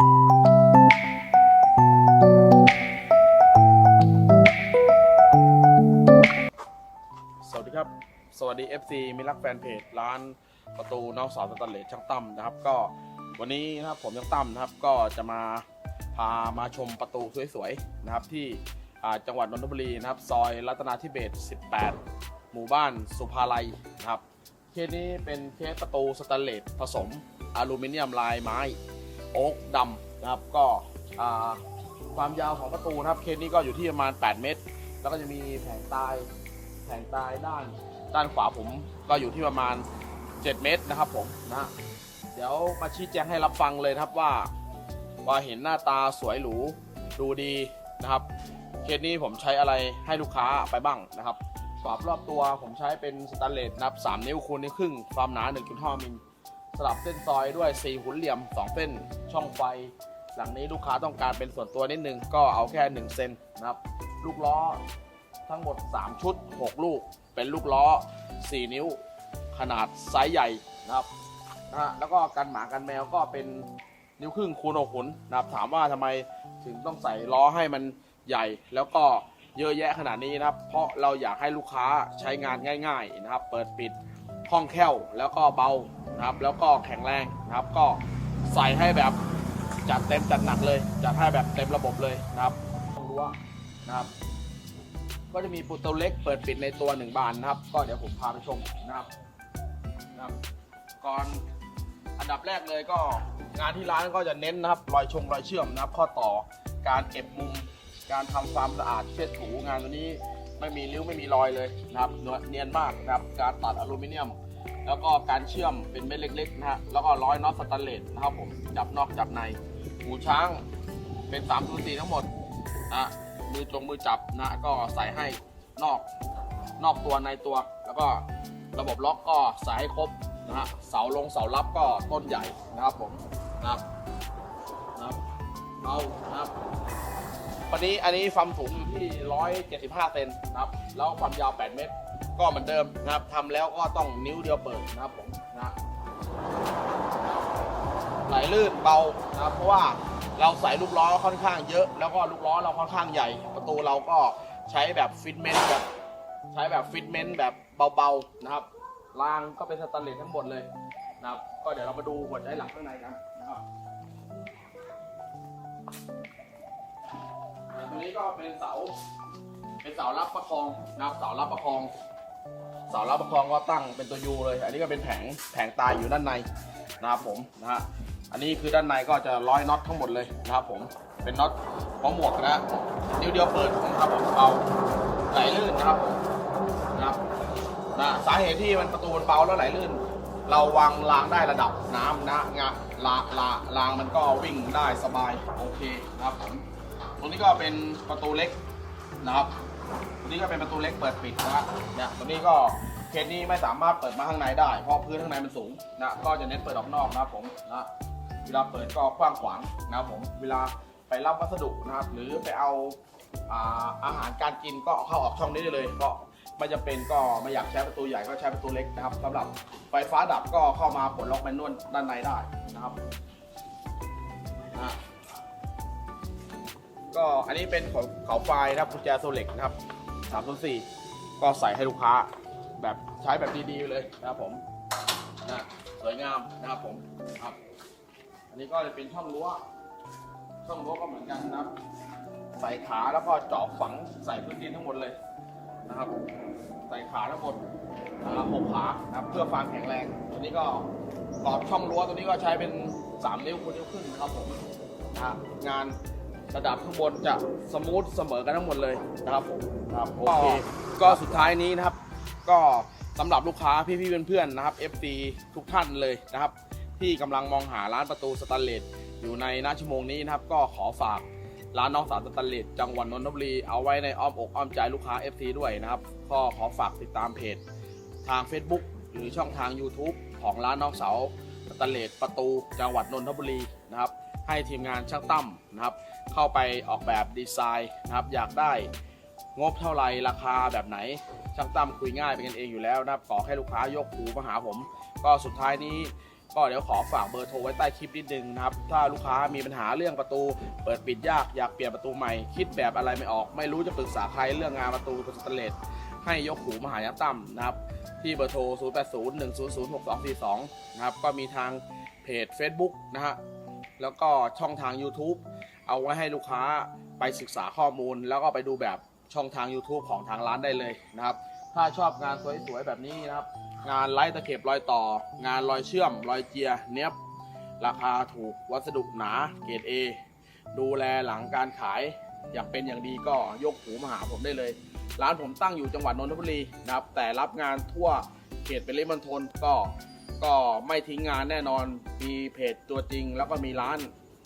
สวัสดีครับ สวัสดี FC มิตรรักแฟนเพจร้านประตูน้องสาวสแตนเลสช่างตั้มนะครับ ก็วันนี้นะครับผมช่างตั้มนะครับก็จะมาพามาชมประตูสวยๆนะครับที่จังหวัดนนทบุรีนะครับ ซอยรัตนาธิเบศ18 หมู่บ้านสุภาลัยนะครับเคสนี้เป็นเคสประตูสแตนเลสผสมอลูมิเนียมลายไม้ โอ๊กดำนะครับก็ความยาวของประตูนะครับเคสนี้ก็อยู่ที่ประมาณ 8 เมตร แล้วก็จะมีแผงตายแผงตายด้านด้านขวาผมก็อยู่ที่ประมาณ 7 เมตรนะครับผมนะเดี๋ยวมาชี้แจงให้รับฟังเลยครับว่าว่าเห็นหน้าตาสวยหรูดูดีนะครับเคสนี้ผมใช้อะไรให้ลูกค้าไปบ้างนะครับฝาบรอบตัวผมใช้เป็นสแตนเลสนับ 3 นิ้วคูณนิ้วครึ่งความหนา 1.5มิล ลับเส้นซอยด้วย4หุ่นเหลี่ยม 2 เส้นช่องไฟ หลังนี้ลูกค้าต้องการเป็นส่วนตัวนิดนึงก็เอาแค่ 1 เซนนะครับ ลูกล้อทั้งหมด 3 ชุด 6 ลูก เป็นลูกล้อ 4 นิ้ว ขนาดไซส์ใหญ่นะครับนะฮะแล้วก็กันหมากันแมวก็เป็นนิ้วครึ่งคูณหกขุนนะครับถามว่าทำไมถึงต้องใส่ล้อให้มันใหญ่ แล้วก็เยอะแยะขนาดนี้นะครับ เพราะเราอยากให้ลูกค้าใช้งานง่าย ๆ นะครับ เปิดปิดคล่องแคล่วแล้วก็เบา นะครับ แล้วก็แข็งแรงนะครับ ก็ใส่ให้แบบจัดเต็มจัดหนักเลยจัดให้แบบเต็มระบบเลยนะครับต้องรู้ว่านะครับ ก็จะมีประตูเล็กเปิดปิดในตัวหนึ่งบานนะครับ ก็เดี๋ยวผมพาไปชมนะครับนะครับ ก่อนอันดับแรกเลยก็งานที่ร้านก็จะเน้นนะครับ รอยชงรอยเชื่อมนะครับ ข้อต่อการเก็บมุม การทำความสะอาดเช็ดถูงานตัวนี้ไม่มีริ้วไม่มีรอยเลยนะครับเนียนมากนะครับ การตัดอลูมิเนียม แล้วก็การเชื่อมเป็นเม็ดเล็กๆนะฮะแล้วก็ร้อยน็อตสแตนเลสนะครับผมจับนอกจับในหูช้างเป็น3ามศูนสี่ทั้งหมดนะมือจงมือจับนะก็ใส่ให้นอกนอกตัวในตัว แล้วก็ระบบล็อกก็ใส่ให้ครบนะฮะเสาลงเสารับก็ต้นใหญ่นะครับผมนะครับนะครับเบานะครับวันนี้อันนี้ความสูงอยู่ที่ 175 เซนนะครับแล้วความยาว 8 เมตร ก็เหมือนเดิมนะครับทำแล้วก็ต้องนิ้วเดียวเปิดนะครับผมนะไหลลื่นเบานะครับเพราะว่าเราใส่ลูกล้อค่อนข้างเยอะ แล้วก็ลูกล้อเราค่อนข้างใหญ่ ประตูเราก็ใช้แบบฟิตเมนต์แบบใช้แบบฟิตเมนต์แบบเบาๆนะครับรางก็เป็นสแตนเลสทั้งหมดเลยนะครับ ก็เดี๋ยวเรามาดูหัวใจหลักข้างในกันนะครับตรงนี้ก็เป็นเสา เป็นเสารับประคองนะครับเสารับประคอง เสารับประคองก็ตั้งเป็นตัวยูเลย อันนี้ก็เป็นแผงแผงตายอยู่ด้านในนะครับผมนะฮะอันนี้คือด้านในก็จะร้อยน็อตทั้งหมดเลยนะครับผมเป็นน็อตพอมหมวกนะฮะนิ้วเดียวเปิดนะครับผมเบาไหลลื่นนะครับผมนะครับนะสาเหตุที่มันประตูมันเบาแล้วไหลลื่น เราวางรางได้ระดับน้ำนะงะลาลารางมันก็วิ่งได้สบายโอเคนะครับผมตรงนี้ก็เป็นประตูเล็กนะครับ ตัวนี้ก็เป็นประตูเล็กเปิดปิดนะฮะเนี่ยตัวนี้ก็เคสนี้ไม่สามารถเปิดมาข้างในได้ เพราะพื้นข้างในมันสูงนะก็จะเน้นเปิดออกนอกนะครับผมนะเวลาเปิดก็กว้างขวางนะครับผมเวลาไปรับวัสดุนะครับ หรือไปเอาอาอาหารการกินก็เอาเข้าออกช่องนี้ได้เลยก็ไม่จำเป็นก็ไม่อยากใช้ประตูใหญ่ก็ใช้ประตูเล็กนะครับสำหรับไฟฟ้าดับก็เข้ามาปลดล็อกแมนนวลด้านในได้นะครับนะ ก็อันนี้เป็นของเขาไฟนะครับกุญแจโซเล็กนะครับ304ก็ใส่ให้ลูกค้า แบบใช้แบบดีๆเลยนะครับผมนะสวยงามนะครับผมครับ อันนี้ก็จะเป็นช่องรั้วช่องรั้วก็เหมือนกันนะครับ ใส่ขาแล้วก็เจาะฝังใส่พื้นดินทั้งหมดเลยนะครับ ใส่ขาทั้งหมดหกขานะครับเพื่อความแข็งแรงตัวนี้ก็กรอบช่องรั้วตัวนี้ก็ใช้เป็น 3 นิ้วคูณนิ้วครึ่งนะครับผมนะงาน ระดับข้างบนจะสมูทเสมอกันทั้งหมดเลยนะครับผมครับโอเคก็สุดท้ายนี้นะครับ ก็สำหรับลูกค้าพี่ๆเพื่อนๆนะครับ FD ทุกท่านเลยนะครับ ที่กำลังมองหาร้านประตูสแตนเลสอยู่ในหน้าชั่วโมงนี้นะครับ ก็ขอฝากร้านน้องสาวสแตนเลสจังหวัดนนทบุรีเอาไว้ในอ้อมอกอ้อมใจลูกค้า FT ด้วยนะครับ ก็ขอฝากติดตามเพจทาง Facebook หรือช่องทาง YouTube ของร้านน้องเสาสแตนเลสประตูจังหวัดนนทบุรีนะครับ ให้ทีมงานช่างตั้มนะครับ เข้าไปออกแบบดีไซน์นะครับ อยากได้งบเท่าไหรราคาแบบไหน ช่างตั้มคุยง่ายเป็นกันเองอยู่แล้วนะครับ ขอให้ลูกค้ายกหูมาหาผม ก็สุดท้ายนี้ก็เดี๋ยวขอฝากเบอร์โทรไว้ใต้คลิปนิดนึงนะครับ ถ้าลูกค้ามีปัญหาเรื่องประตู เปิดปิดยากอยากเปลี่ยนประตูใหม่ คิดแบบอะไรไม่ออก ไม่รู้จะปรึกษาใครเรื่องงานประตูสแตเลสให้ยกหูมาหายาตั้มนะครับ ที่เบอร์โทร 0 8 0 1 0 0 6 2 4 2 นะครับ ก็มีทางเพจ Facebook นะฮะแล้วก็ช่องทาง YouTube เอาไว้ให้ลูกค้าไปศึกษาข้อมูล แล้วก็ไปดูแบบช่องทาง YouTube ของทางร้านได้เลยนะครับ ถ้าชอบงานสวยๆแบบนี้นะครับ งานไร้ตะเข็บรอยต่อ งานรอยเชื่อม รอยเจีย เนี้ยบราคาถูกวัสดุหนาเกรด A ดูแลหลังการขายอย่างเป็นอย่างดีก็ยกหูมาหาผมได้เลย ร้านผมตั้งอยู่จังหวัดนนทบุรีนะครับ แต่รับงานทั่วเขตเป็นริมณฑลก็ก็ไม่ทิ้งงานแน่นอนมีเพจตัวจริง แล้วก็มีร้าน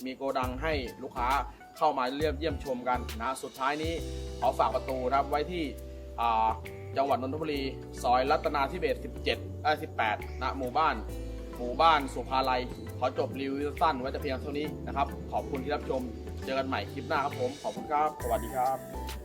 มีโกดังให้ลูกค้าเข้ามาเยี่ยมเยี่ยมชมกันนะ สุดท้ายนี้ขอฝากประตูนะครับไว้ที่จังหวัดนนทบุรี ซอยรัตนาธิเบศ17เอ้ย18 นะ หมู่บ้าน หมู่บ้านสุภาลัย ขอจบรีวิวสั้นไว้แต่เพียงเท่านี้นะครับ ขอบคุณที่รับชม เจอกันใหม่คลิปหน้าครับผม ขอบคุณครับ สวัสดีครับ